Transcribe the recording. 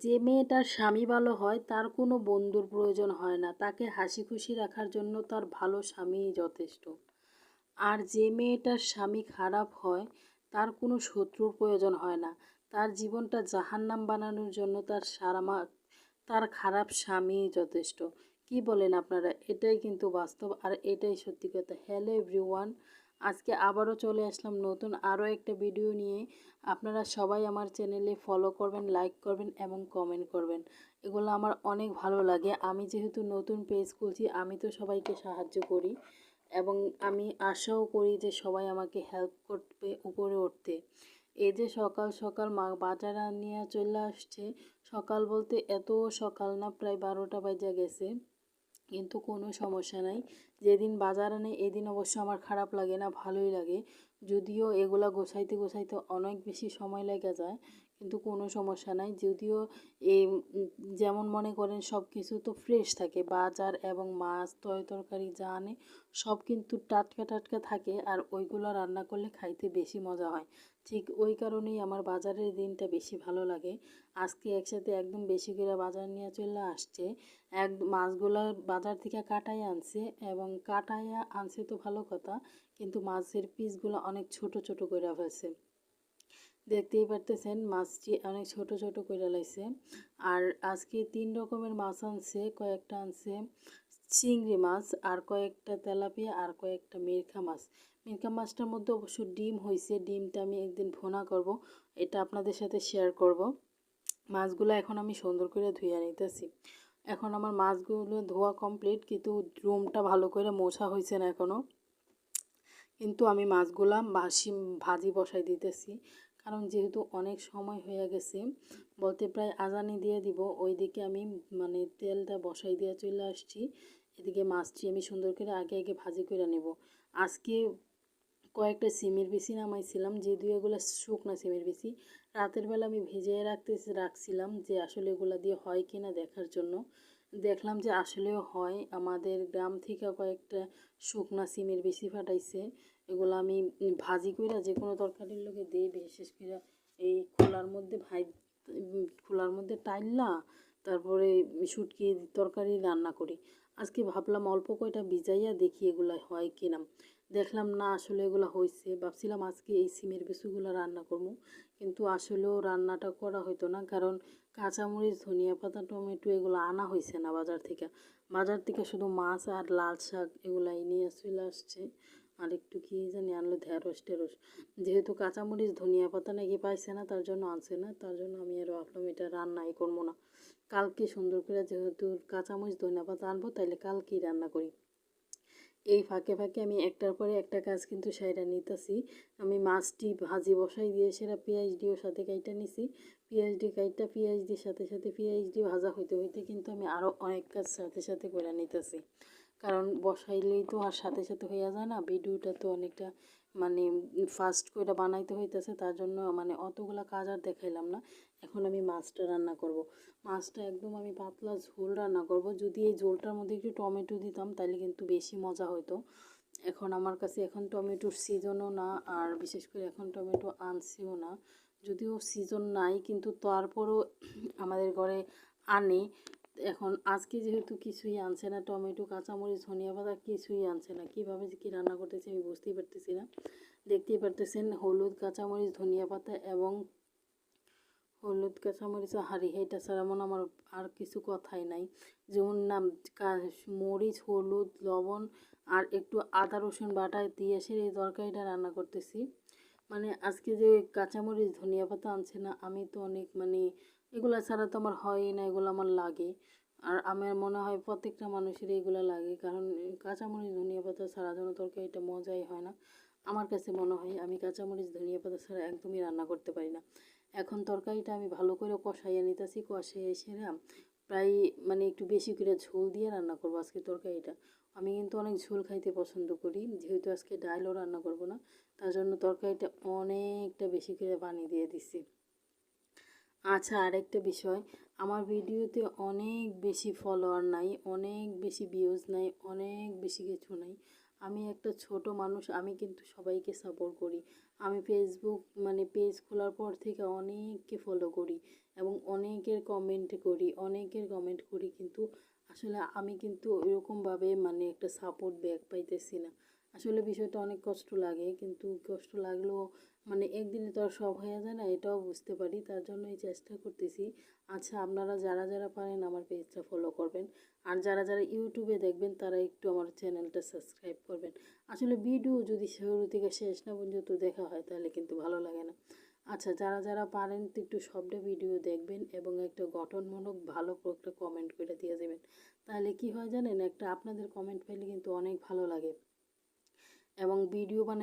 যে মেয়েটার স্বামী ভালো হয়, তার কোনো বন্ধুর প্রয়োজন হয় না। তাকে হাসি খুশি রাখার জন্য তার ভালো স্বামীই যথেষ্ট। আর যে মেয়েটার স্বামী খারাপ হয়, তার কোনো শত্রুর প্রয়োজন হয় না। তার জীবনটা জাহান্নাম বানানোর জন্য তার সারামা, তার খারাপ স্বামীই যথেষ্ট। কি বলেন আপনারা? এটাই কিন্তু বাস্তব আর এটাই সত্যি কথা। হ্যালো এভরিওয়ান আজকে আবারও চলে আসলাম নতুন আরও একটা ভিডিও নিয়ে। আপনারা সবাই আমার চ্যানেলে ফলো করবেন লাইক করবেন এবং কমেন্ট করবেন। এগুলো আমার অনেক ভালো লাগে। আমি যেহেতু নতুন পেজ খুলছি, আমি তো সবাইকে সাহায্য করি এবং আমি আশাও করি যে সবাই আমাকে হেল্প করবে উপরে উঠতে। এই যে সকাল সকাল মা বাজার নিয়ে চলে আসছে, সকাল বলতে এত সকাল না, প্রায় বারোটা বাজে গেছে। কিন্তু কোনো সমস্যা নাই। যেদিন বাজার আনে এদিন অবশ্য আমার খারাপ লাগে না, ভালোই লাগে। যদিও এগুলা গোছাইতে গোছাইতে অনেক বেশি সময় লেগে যায় কিন্তু কোনো সমস্যা নাই। যদিও এই যেমন মনে করেন সব কিছু তো ফ্রেশ থাকে, বাজার এবং মাছ তয় তরকারি যা আনে, সব কিন্তু টাটকা টাটকা থাকে আর ওইগুলো রান্না করলে খাইতে বেশি মজা হয়। ঠিক ওই কারণেই আমার বাজারের দিনটা বেশি ভালো লাগে। আজকে একসাথে একদম বেশি করে বাজার নিয়ে চলে আসছে। এক মাছগুলো বাজার থেকে কাটাই আনছে এবং কাটাইয়া আনছে তো ভালো কথা, কিন্তু মাছের পিসগুলো অনেক ছোট ছোট করে ফেলছে। দেখতেই পারতেছেন, মাছটি অনেক ছোট ছোট করে লাইছে। আর আজকে তিন রকমের মাছ আনছে, কয়েকটা আনছে চিংড়ি মাছ, আর কয়েকটা তেলাপিয়া, আর কয়েকটা মিরখা মাছ। মিরকা মাছটার মধ্যে অবশ্য ডিম হয়েছে ডিমটা আমি একদিন ভোনা করব, এটা আপনাদের সাথে শেয়ার করব। মাছগুলো এখন আমি সুন্দর করে ধুয়ে নিতেছি। এখন আমার মাছগুলো ধোয়া কমপ্লিট কিন্তু রুমটা ভালো করে মোছা হয়েছে না এখনও কিন্তু আমি মাছগুলা বাসি ভাজি বসাই দিতেছি। কারণ যেহেতু অনেক সময় হয়ে গেছে, বলতে প্রায় আজানি দিয়ে দিব। ওইদিকে আমি মানে তেলটা বসাই দিয়ে চলে আসছি। এদিকে মাছটি আমি সুন্দর করে আগে আগে ভাজি করে নেব। আজকে কয়েকটা সিমের বিচি নামাইছিলাম, যে দুই এগুলো শুকনা সিমের বিচি রাতের বেলা আমি ভেজে রাখতে রাখছিলাম যে আসলে এগুলো দিয়ে হয় কি না দেখার জন্য। দেখলাম যে আসলেও হয়। আমাদের গ্রাম থেকে কয়েকটা শুকনা সিমের বেশি ফাটাইছে। এগুলো আমি ভাজি কইরা যে কোনো তরকারির লোকে দিই বিশেষ করে এই খোলার মধ্যে ভাই খোলার মধ্যে টাইল্লা তারপরে শুটকি তরকারি রান্না করি। আজকে ভাবলাম অল্প কয়টা ভিজাইয়া দেখি এগুলো হয় কিনা। দেখলাম না, আসলে এগুলো হয়েছে ভাবছিলাম আজকে এই সিমের বিচুগুলো রান্না করব কিন্তু আসলেও রান্নাটা করা হতো না, কারণ কাঁচামরিচ ধনিয়া পাতা টমেটো এগুলো আনা হয়েছে না বাজার থেকে। বাজার থেকে শুধু মাছ আর লাল শাক এগুলাই নিয়ে চলে আসছে। আর একটু কী জানি আনলো, ঢেঁড়স টেরস। যেহেতু কাঁচামরিচ ধনিয়া পাতা নাকি পাইছে না, তার জন্য আনছে না, তার জন্য আমি আর ভাবলাম এটা রান্নাই করব না। কালকে সুন্দর করে যেহেতু কাঁচামরিচ ধনিয়া পাতা আনব তাহলে কালকেই রান্না করি। এই ফাঁকে ফাঁকে আমি একটার পরে একটা কাজ কিন্তু সাইডা নিতেছি। আমি মাছটি ভাজি বসাই দিয়ে সেটা পেঁয়াজ দিয়েও সাথে কাইটা নিছি। পেঁয়াজ দিয়ে কাইটা পেঁয়াজ দিয়ে সাথে সাথে পেঁয়াজ দিয়ে ভাজা হইতে হইতে কিন্তু আমি আরও অনেক কাজ সাথে সাথে করে নিতেছি। কারণ বসাইলেই তো আর সাথে সাথে হইয়া যায় না। ভিডিওটা তো অনেকটা মানে ফাস্ট করে বানাইতে হইতেছে, তার জন্য মানে অতগুলা কাজ আর দেখাইলাম না। এখন আমি মাছটা রান্না করব। মাছটা একদম আমি পাতলা ঝোল রান্না করব। যদি এই ঝোলটার মধ্যে একটু টমেটো দিতাম তাহলে কিন্তু বেশি মজা হতো এখন আমার কাছে এখন টমেটোর সিজনও না, আর বিশেষ করে এখন টমেটো আনছিও না। যদিও সিজন নাই, কিন্তু তারপরও আমাদের ঘরে আনে। এখন আজকে যেহেতু কিছুই আনছে না, টমেটো, কাঁচামরিচ, ধনিয়া পাতা কিছুই আনছে না, কীভাবে কী রান্না করতেছে আমি বুঝতেই পারতেছি না। দেখতেই পারতেছেন হলুদ, কাঁচামরিচ, ধনিয়া পাতা এবং হলুদ, কাঁচামরিচ হাঁড়ি। এটা ছাড়া মনে আমার আর কিছু কথাই নাই। যেমন নাম মরিচ, হলুদ, লবণ আর একটু আদা, রসুন বাটা দিয়ে এই তরকারিটা রান্না করতেছি। মানে আজকে যে কাঁচামরিচ, ধনিয়া পাতা আনছে না, আমি তো অনেক মানে এগুলো ছাড়া তো আমার হয়ই না, এগুলো আমার লাগে। আর আমার মনে হয় প্রত্যেকটা মানুষের এগুলো লাগে, কারণ কাঁচামরিচ, ধনিয়া পাতা ছাড়া যেন তরকারিটা মজাই হয় না। আমার কাছে মনে হয় আমি কাঁচামরিচ, ধনিয়া পাতা ছাড়া একদমই রান্না করতে পারি না। এখন তরকারিটা আমি ভালো করে কষাইয়া নিতেছি, কষাইয়া সেরা প্রায় মানে একটু বেশি করে ঝোল দিয়ে রান্না করব আজকে তরকারিটা। আমি কিন্তু অনেক ঝোল খাইতে পছন্দ করি, যেহেতু আজকে ডাইলও রান্না করব না, তার জন্য তরকারিটা অনেকটা বেশি করে বানিয়ে দিয়ে দিছি। আচ্ছা আরেকটা বিষয়, আমার ভিডিওতে অনেক বেশি ফলোয়ার নাই, অনেক বেশি ভিউজ নাই, অনেক বেশি কিছু নাই। আমি একটা ছোট মানুষ, আমি কিন্তু সবাইকে সাপোর্ট করি। আমি ফেসবুক মানে পেজ খোলার পর থেকে অনেককে ফলো করি এবং অনেকের কমেন্ট করি, অনেকের কমেন্ট করি কিন্তু আসলে আমি কিন্তু ওইরকমভাবে মানে একটা সাপোর্ট ব্যাক পাইতেছি না। আসলে বিষয়টা অনেক কষ্ট লাগে, কিন্তু কষ্ট লাগলেও মানে একদিনে তো আর সব হয়ে যায় না, এটাও বুঝতে পারি। তার জন্যই চেষ্টা করতেছি। আচ্ছা আপনারা যারা যারা পারেন আমার পেজটা ফলো করবেন। আর যারা যারা ইউটিউবে দেখবেন, তারা একটু আমার চ্যানেলটা সাবস্ক্রাইব করবেন। আসলে ভিডিও যদি শুরু থেকে শেষ না পর্যন্ত দেখা হয়, তাহলে কিন্তু ভালো লাগে না। আচ্ছা যারা যারা পারেন, তো একটু সবটা ভিডিও দেখবেন এবং একটা গঠনমূলক ভালো একটা কমেন্ট করে দিয়ে দেবেন। তাহলে কি হয় জানেন, একটা আপনাদের কমেন্ট পেলে কিন্তু অনেক ভালো লাগে। এবং ভিডিও বানাই